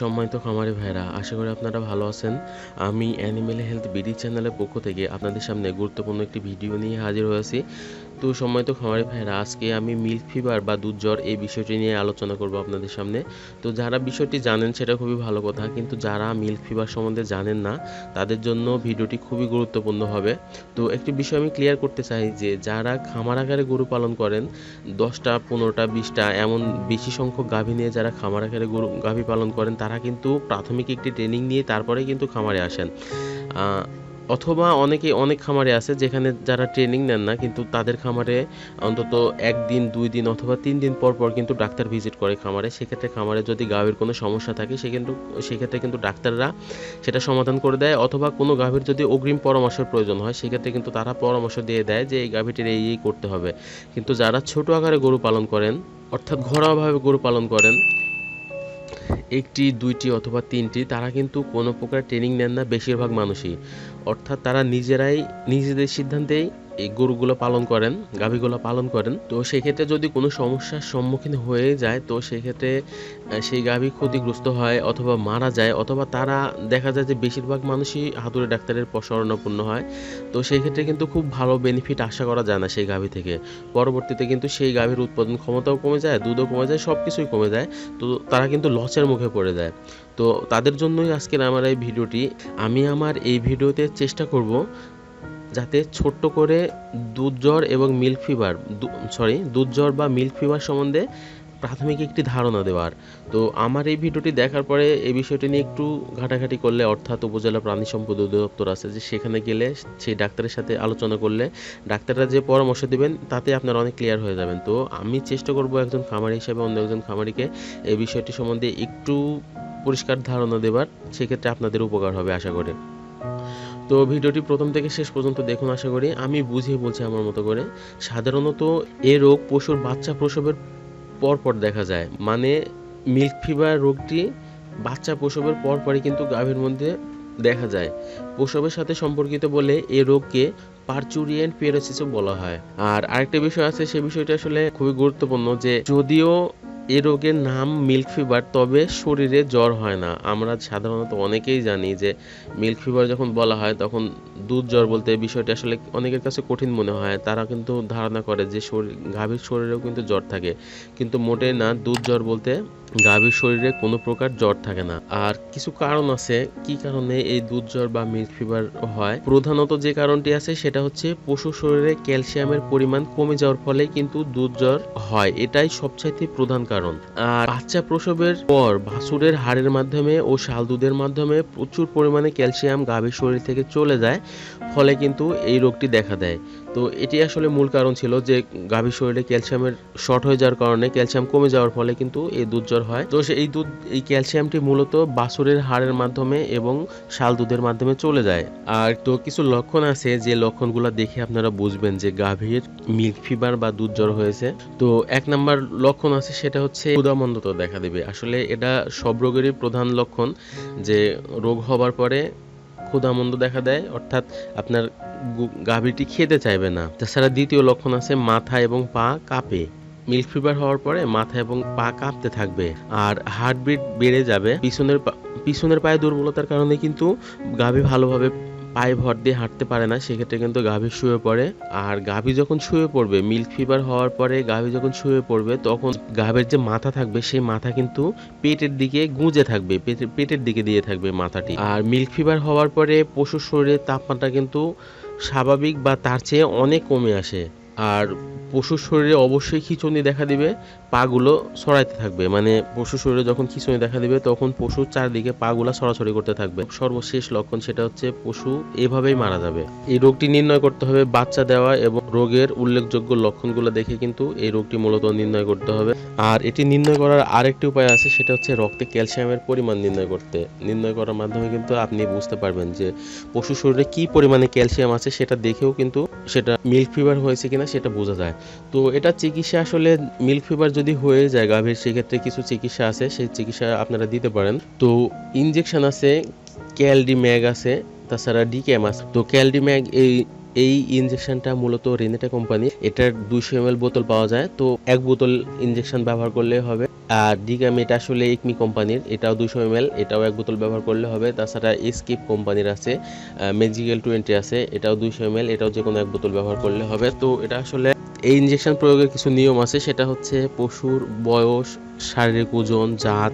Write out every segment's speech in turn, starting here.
সম্মানিত খামারি ভাইরা, আশা করি আপনারা ভালো আছেন। আমি অ্যানিমেল হেলথ বিডি চ্যানেলের পক্ষ থেকে আপনাদের সামনে গুরুত্বপূর্ণ একটি ভিডিও নিয়ে হাজির হয়েছি তো সম্মানিত খামারি ভাইরা আজকে আমি মিল্ক ফিভার বা দুধ জ্বর এই বিষয়টি নিয়ে আলোচনা করব আপনাদের সামনে। তো যারা বিষয়টি জানেন সেটা খুবই ভালো কথা, কিন্তু যারা মিল্ক ফিভার সম্বন্ধে জানেন না, তাদের জন্য ভিডিওটি খুবই গুরুত্বপূর্ণ হবে। তো একটি বিষয় আমি ক্লিয়ার করতে চাই যে, যারা খামার আকারে গরু পালন করেন, দশটা, পনেরোটা, বিশটা, এমন বেশি সংখ্যক গাভী নিয়ে যারা খামার আকারে গরু, গাভী পালন করেন, তারা কিন্তু প্রাথমিক একটি ট্রেনিং নিয়ে তারপরে কিন্তু খামারে আসেন। অথবা অনেকে অনেক খামারে আছে যেখানে যারা ট্রেনিং নেন না, কিন্তু তাদের খামারে অন্তত একদিন দুই দিন অথবা তিন দিন পর পর কিন্তু ডাক্তার ভিজিট করে খামারে। সেক্ষেত্রে খামারে যদি গাভীর কোনো সমস্যা থাকে, সে কিন্তু, সেক্ষেত্রে কিন্তু ডাক্তাররা সেটা সমাধান করে দেয়। অথবা কোনো গাভীর যদি অগ্রিম পরামর্শের প্রয়োজন হয়, সেক্ষেত্রে কিন্তু তারা পরামর্শ দিয়ে দেয় যে এই গাভীটির এই এই করতে হবে। কিন্তু যারা ছোট আকারে গরু পালন করেন, অর্থাৎ ঘরোয়াভাবে গরু পালন করেন, একটি, দুইটি অথবা তিনটি, তারা কিন্তু কোনো প্রকার ট্রেনিং নেন না, বেশিরভাগ মানুষই। অর্থাৎ তারা নিজেরাই নিজেদের সিদ্ধান্তেই এই গরুগুলো পালন করেন, গাভীগুলো পালন করেন, তো সেক্ষেত্রে যদি কোনো সমস্যার সম্মুখীন হয়ে যায়, তো সেক্ষেত্রে সেই গাভী ক্ষতিগ্রস্ত হয় অথবা মারা যায় অথবা তারা দেখা যায় যে বেশিরভাগ মানুষই হাতুড়ে ডাক্তারের প- শরণাপন্ন হয়, তো সেই ক্ষেত্রে কিন্তু খুব ভালো বেনিফিট আশা করা যায় না সেই গাভী থেকে। পরবর্তীতে কিন্তু সেই গাভীর উৎপাদন ক্ষমতাও কমে যায়, দুধও কমে যায় সব কিছুই কমে যায়, তো তারা কিন্তু লসের মুখে পড়ে যায়। তো তাদের জন্যই আজকের আমার এই ভিডিওটি। আমি আমার এই ভিডিওতে চেষ্টা করব যাতে ছোট্ট করে দুধ জ্বর এবং মিল্ক ফিভার সরি দুধ জ্বর বা মিল্ক ফিভার সম্বন্ধে প্রাথমিক একটি ধারণা দেওয়ার। তো আমার এই ভিডিওটি দেখার পরে এই বিষয়টি নিয়ে একটু ঘাটাঘাটি করলে অর্থাৎ উপজেলা প্রাণী সম্পদ অধিদপ্তর আছে যে সেখানে গেলে সেই ডাক্তারের সাথে আলোচনা করলে ডাক্তাররা যে পরামর্শ দেবেন তাতে আপনারা অনেক ক্লিয়ার হয়ে যাবেন। তো আমি চেষ্টা করব একজন খামারি হিসাবে অন্য একজন খামারিকে এই বিষয়টি সম্বন্ধে একটু পরিষ্কার ধারণা দেবার, সেক্ষেত্রে আপনাদের উপকার হবে আশা করি। তো ভিডিওটি প্রথম থেকে শেষ পর্যন্ত দেখুন আশা করি। আমি বুঝিয়ে বলছি আমার মতো করে। সাধারণত এ রোগ পশুর বাচ্চা প্রসবের পর পর দেখা যায়। মানে মিল্ক ফিভার রোগটি বাচ্চা প্রসবের পর পরই কিন্তু গাভীর মধ্যে দেখা যায়। প্রসবের সাথে সম্পর্কিত বলে এ রোগকে পারচুরিয়ান পেরোসিসও বলা হয়। আর আরেকটা বিষয় আছে, সে বিষয়টা আসলে খুবই গুরুত্বপূর্ণ যে যদিও এ রোগের নাম মিল্ক ফিভার তবে শরীরে জ্বর হয় না। আমরা সাধারণত অনেকেই জানি যে মিল্ক ফিভার যখন বলা হয়, তখন দুধ জ্বর বলতে বিষয়টি আসলে অনেকের কাছে কঠিন মনে হয়। তারা কিন্তু ধারণা করে যে শরীর, গাভীর শরীরেও কিন্তু জ্বর থাকে। কিন্তু মোটেই না, দুধ জ্বর বলতে গাভীর শরীরে কোনো প্রকার জ্বর থাকে না। আর কিছু কারণ আছে, কি কারণে এই দুধ জ্বর বা মিল্ক ফিভার হয়? প্রধানত যে কারণটি আছে, সেটা হচ্ছে পশুর শরীরে ক্যালসিয়ামের পরিমাণ কমে যাওয়ার ফলে কিন্তু দুধ জ্বর হয়। এটাই সবচাইতে প্রধান কারণ। আর বাচ্চা প্রসবের পর বাছুরের হাড়ের মাধ্যমে ও শাল দুধের মাধ্যমে প্রচুর পরিমাণে ক্যালসিয়াম গাভীর শরীর থেকে চলে যায়, ফলে কিন্তু এই রোগটি দেখা দেয়। তো এটি আসলে মূল কারণ ছিল যে গাভীর শরীরে ক্যালসিয়ামের শর্ট হয়ে যাওয়ার কারণে ক্যালসিয়াম কমে যাওয়ার ফলে কিন্তু এই দুধ জ্বর হয়। তো এই দুধ এই ক্যালসিয়ামটি মূলত বাছুরের হাড়ের মাধ্যমে এবং শাল দুধের মাধ্যমে চলে যায়। আর তো কিছু লক্ষণ আছে যে লক্ষণগুলো দেখে আপনারা বুঝবেন যে গাভীর মিল্ক ফিভার বা দুধ জ্বর হয়েছে। তো এক নাম্বার লক্ষণ আছে সেটা হচ্ছে ক্ষুধামন্দতা দেখা দেবে। আসলে এটা সব রোগেরই প্রধান লক্ষণ যে রোগ হবার পরে ক্ষুধামন্দ দেখা দেয়, অর্থাৎ আপনার গাভীটি খেতে চাইবে না। তাছাড়া দ্বিতীয় লক্ষণ আছে মাথা এবং পা কাঁপে। মিল্ক ফিভার হওয়ার পরে মাথা এবং পা কাঁপতে থাকবে আর হার্টবিট বেড়ে যাবে। পিছনের পিছনের পায়ে দুর্বলতার কারণে কিন্তু গাভী ভালোভাবে পায়ে ভর দিয়ে হাঁটতে পারে না, সেক্ষেত্রে কিন্তু গাভী শুয়ে পড়ে। আর গাভী যখন শুয়ে পড়বে মিল্ক ফিভার হওয়ার পরে গাভী যখন শুয়ে পড়বে, তখন গাভের যে মাথা থাকবে, সেই মাথা কিন্তু পেটের দিকে গুঁজে থাকবে পেটের দিকে দিয়ে থাকবে মাথাটি। আর মিল্ক ফিভার হওয়ার পরে পশুর শরীরের তাপমাত্রা কিন্তু স্বাভাবিক বা তার চেয়ে অনেক কমে আসে। আর পশুর শরীরে অবশ্যই খিঁচুনি দেখা দিবে, পাগুলো ছড়াইতে থাকবে। মানে পশুর শরীরে যখন খিঁচুনি দেখা দিবে, তখন পশুর চারদিকে পাগুলা ছড়াছড়ি করতে থাকবে। সর্বশেষ লক্ষণ সেটা হচ্ছে পশু এভাবেই মারা যাবে। এই রোগটি নির্ণয় করতে হবে বাচ্চা দেওয়া এবং রোগের উল্লেখযোগ্য লক্ষণগুলো দেখে কিন্তু এই রোগটি মূলত নির্ণয় করতে হবে। আর এটি নির্ণয় করার আরেকটি উপায় আছে, সেটা হচ্ছে রক্তে ক্যালসিয়ামের পরিমাণ নির্ণয় করতে। নির্ণয় করার মাধ্যমে কিন্তু আপনি বুঝতে পারবেন যে পশু শরীরে কি পরিমাণে ক্যালসিয়াম আছে, সেটা দেখেও কিন্তু সেটা মিল্ক ফিভার হয়েছে কিনা সেটা বোঝা যায়। তো এটা চিকিৎসা আসলে মিল্ক ফিভার যদি হয়ে যায় গাভীর, সেক্ষেত্রে কিছু চিকিৎসা আছে, সেই চিকিৎসা আপনারা দিতে পারেন। তো ইনজেকশন আছে ক্যালডি ম্যাগ আছে, তাছাড়া ডিক্যাম আছে। তো ক্যালডি ম্যাগ এই এই ইনজেকশনটা মূলত রেনেটা কোম্পানি এটার দুশো এম বোতল পাওয়া যায়। তো এক বোতল ইনজেকশন ব্যবহার করলে হবে আর ডিগাম এটা আসলে একমি কোম্পানির এটাও দুশো এম এটাও এক বোতল ব্যবহার করলে হবে। তাছাড়া স্কিপ কোম্পানির আছে ম্যাজিক্যাল টোয়েন্টি আছে, এটাও দুইশো এম এটাও যে কোনো এক বোতল ব্যবহার করলে হবে। তো এটা আসলে এই ইঞ্জেকশন প্রয়োগের কিছু নিয়ম আছে, সেটা হচ্ছে পশুর বয়স, শারীরিক ওজন, জাত,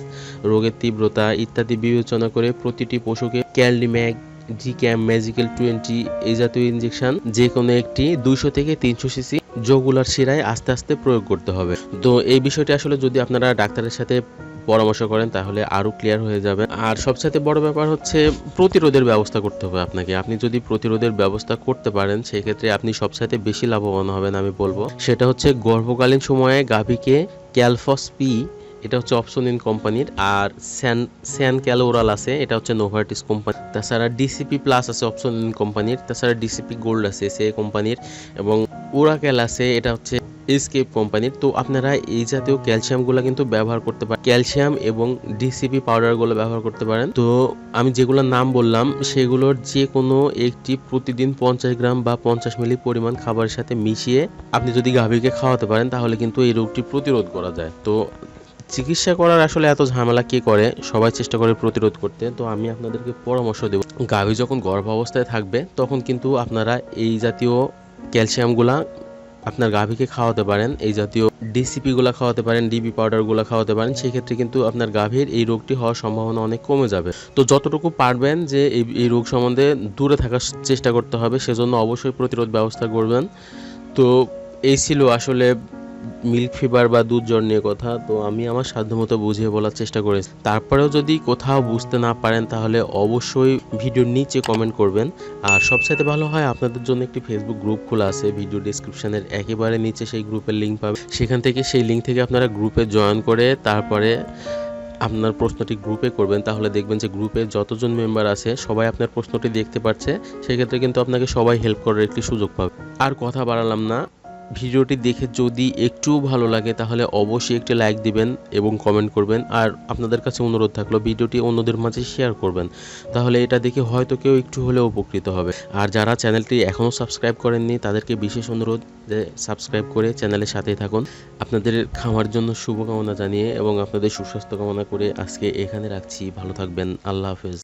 রোগের তীব্রতা ইত্যাদি বিবেচনা করে প্রতিটি পশুকে ক্যালডিম্যাগ জি ক্যাম ম্যাজিক্যাল টোয়েন্টি এই জাতীয় ইঞ্জেকশন যে কোনো একটি দুইশো থেকে তিনশো সিসি জগুলার শিরায় আস্তে আস্তে প্রয়োগ করতে হবে। তো এই বিষয়টি আসলে যদি আপনারা ডাক্তারের সাথে পরামর্শ করেন, তাহলে আরও ক্লিয়ার হয়ে যাবে। আর সবচাইতে বড় ব্যাপার হচ্ছে প্রতিরোধের ব্যবস্থা করতে হবে আপনাকে। আপনি যদি প্রতিরোধের ব্যবস্থা করতে পারেন, সেক্ষেত্রে আপনি সবচাইতে বেশি লাভবান হবেন, আমি বলব। সেটা হচ্ছে গর্ভকালীন সময়ে গাভীকে ক্যালফস পি এটা হচ্ছে অপশন ইন কোম্পানির, আর স্যান স্যান ক্যালোরাল আছে, এটা হচ্ছে নোভার্টিস কোম্পানি। তাছাড়া ডিসিপি প্লাস আছে অপশন ইন কোম্পানির, তাছাড়া ডিসিপি গোল্ড আছে সে কোম্পানির, এবং ওরাকেল আছে, এটা হচ্ছে এসকেপ কোম্পানির। তো আপনারা এই জাতীয় ক্যালসিয়ামগুলো কিন্তু ব্যবহার করতে পারেন, ক্যালসিয়াম এবং ডিসিপি পাউডারগুলো ব্যবহার করতে পারেন। তো আমি যেগুলোর নাম বললাম, সেগুলোর যে কোনো একটি প্রতিদিন পঞ্চাশ গ্রাম বা পঞ্চাশ মিলি পরিমাণ খাবারের সাথে মিশিয়ে আপনি যদি গাভীকে খাওয়াতে পারেন, তাহলে কিন্তু এই রোগটি প্রতিরোধ করা যায়। তো চিকিৎসা করার আসলে এত ঝামেলা কে করে? সবাই চেষ্টা করে প্রতিরোধ করতে। তো আমি আপনাদেরকে পরামর্শ দেব। গাভী যখন গর্ভাবস্থায় থাকবে, তখন কিন্তু আপনারা এই জাতীয় ক্যালসিয়ামগুলা আপনার গাভীকে খাওয়াতে পারেন। এই জাতীয় ডিসিপিগুলো খাওয়াতে পারেন ডিবি পাউডারগুলো খাওয়াতে পারেন। সেক্ষেত্রে কিন্তু আপনার গাভীর এই রোগটি হওয়ার সম্ভাবনা অনেক কমে যাবে। তো যতটুকু পারবেন যে এই এই রোগ সম্বন্ধে দূরে থাকার চেষ্টা করতে হবে। সেজন্য অবশ্যই প্রতিরোধ ব্যবস্থা করবেন। তো এই ছিল আসলে মিল্ক ফিভার বা দুধ জ্বর নিয়ে কথা, তো আমি আমার সাধ্যমতো বুঝিয়ে বলার চেষ্টা করেছি। তারপরেও যদি কোথাও বুঝতে না পারেন, তাহলে অবশ্যই ভিডিওর নিচে কমেন্ট করবেন। আর সবচাইতে ভালো হয়, আপনাদের জন্য একটি ফেসবুক গ্রুপ খোলা আছে ভিডিও ডিসক্রিপশনের একেবারে নিচে সেই গ্রুপের লিঙ্ক পাবেন। সেখান থেকে সেই লিঙ্ক থেকে আপনারা গ্রুপে জয়েন করে, তারপরে আপনার প্রশ্নটি গ্রুপে করবেন। তাহলে দেখবেন যে গ্রুপে যতজন মেম্বার আছে, সবাই আপনার প্রশ্নটি দেখতে পাচ্ছে সেক্ষেত্রে কিন্তু আপনাকে সবাই হেল্প করার একটি সুযোগ পাবে। আর কথা বাড়ালাম না। ভিডিওটি দেখে যদি একটুও ভালো লাগে, তাহলে অবশ্যই একটি লাইক দিবেন এবং কমেন্ট করবেন। আর আপনাদের কাছে অনুরোধ থাকল, ভিডিওটি অন্যদের মাঝে শেয়ার করবেন। তাহলে এটা দেখে হয়তো কেউ একটু হলেও উপকৃত হবে। আর যারা চ্যানেলটি এখনও সাবস্ক্রাইব করেননি, তাদেরকে বিশেষ অনুরোধ যে সাবস্ক্রাইব করে চ্যানেলের সাথেই থাকুন। আপনাদের খামার জন্য শুভকামনা জানিয়ে এবং আপনাদের সুস্বাস্থ্য কামনা করে আজকে এখানে রাখছি। ভালো থাকবেন। আল্লাহ হাফেজ।